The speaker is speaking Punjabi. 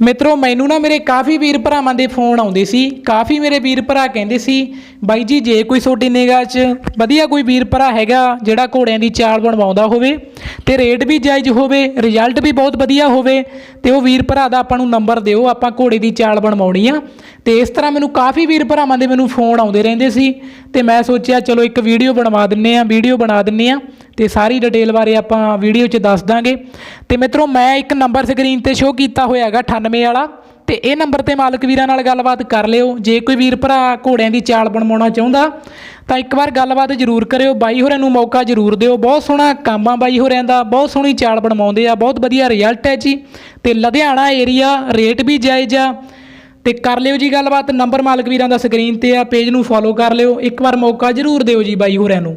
ਮਿੱਤਰੋ, ਮੈਨੂੰ ਨਾ ਮੇਰੇ ਕਾਫੀ ਵੀਰ ਭਰਾਵਾਂ ਦੇ ਫੋਨ ਆਉਂਦੇ ਸੀ। ਕਾਫੀ ਮੇਰੇ ਵੀਰ ਭਰਾ ਕਹਿੰਦੇ ਸੀ, ਬਾਈ ਜੀ, ਜੇ ਕੋਈ ਤੁਹਾਡੀ ਨਿਗਾਹ 'ਚ ਵਧੀਆ ਕੋਈ ਵੀਰ ਭਰਾ ਹੈਗਾ, ਜਿਹੜਾ ਘੋੜਿਆਂ ਦੀ ਚਾਲ ਬਣਵਾਉਂਦਾ ਹੋਵੇ ਤੇ ਰੇਟ ਵੀ ਜਾਇਜ਼ ਹੋਵੇ, ਰਿਜ਼ਲਟ ਵੀ ਬਹੁਤ ਵਧੀਆ ਹੋਵੇ, ਤੇ ਉਹ ਵੀਰ ਭਰਾ ਦਾ ਆਪਾਂ ਨੂੰ ਨੰਬਰ ਦਿਓ, ਆਪਾਂ ਘੋੜੇ ਦੀ ਚਾਲ ਬਣਵਾਉਣੀ ਆ। ਤੇ ਇਸ ਤਰ੍ਹਾਂ ਮੈਨੂੰ ਕਾਫੀ ਵੀਰ ਭਰਾਵਾਂ ਦੇ ਮੈਨੂੰ ਫੋਨ ਆਉਂਦੇ ਰਹਿੰਦੇ ਸੀ ਤੇ ਮੈਂ ਸੋਚਿਆ, ਚਲੋ ਇੱਕ ਵੀਡੀਓ ਬਣਵਾ ਦਿੰਨੇ ਆ, ਵੀਡੀਓ ਬਣਾ ਦਿੰਨੇ ਆ। ਤੇ ਸਾਰੀ ਡਿਟੇਲ ਬਾਰੇ ਆਪਾਂ ਵੀਡੀਓ 'ਚ ਦੱਸ ਦਾਂਗੇ। ਤੇ ਮਿੱਤਰੋ, ਮੈਂ ਇੱਕ ਨੰਬਰ ਸਕਰੀਨ ਤੇ ਸ਼ੋਅ ਕੀਤਾ ਹੋਇਆ ਹੈਗਾ 98 ਵਾਲਾ। ਤੇ ਇਹ ਨੰਬਰ ਤੇ ਮਾਲਕ ਵੀਰਾਂ ਨਾਲ ਗੱਲਬਾਤ ਕਰ ਲਿਓ। ਜੇ ਕੋਈ ਵੀਰ ਭਰਾ ਘੋੜਿਆਂ ਦੀ ਚਾਲ ਬਣਵਾਉਣਾ ਚਾਹੁੰਦਾ, ਤਾਂ ਇੱਕ ਵਾਰ ਗੱਲਬਾਤ ਜ਼ਰੂਰ ਕਰਿਓ। ਬਾਈ ਹੋਰਾਂ ਨੂੰ ਮੌਕਾ ਜ਼ਰੂਰ ਦਿਓ। ਬਹੁਤ ਸੋਹਣਾ ਕੰਮ ਆ ਬਾਈ ਹੋਰਾਂ ਦਾ, ਬਹੁਤ ਸੋਹਣੀ ਚਾਲ ਬਣਵਾਉਂਦੇ ਆ, ਬਹੁਤ ਵਧੀਆ ਰਿਜ਼ਲਟ ਹੈ ਜੀ। ਤੇ ਲੁਧਿਆਣਾ ਏਰੀਆ ਰੇਟ ਵੀ ਜਾਇਜ਼ ਆ। ਤੇ ਕਰ ਲਿਓ ਜੀ ਗੱਲਬਾਤ। ਨੰਬਰ ਮਾਲਕ ਵੀਰਾਂ ਦਾ ਸਕਰੀਨ ਤੇ ਆ ਪੇਜ ਨੂੰ ਫੋਲੋ ਕਰ ਲਿਓ। ਇੱਕ ਵਾਰ ਮੌਕਾ ਜ਼ਰੂਰ ਦਿਓ ਜੀ ਬਾਈ ਹੋਰਾਂ ਨੂੰ।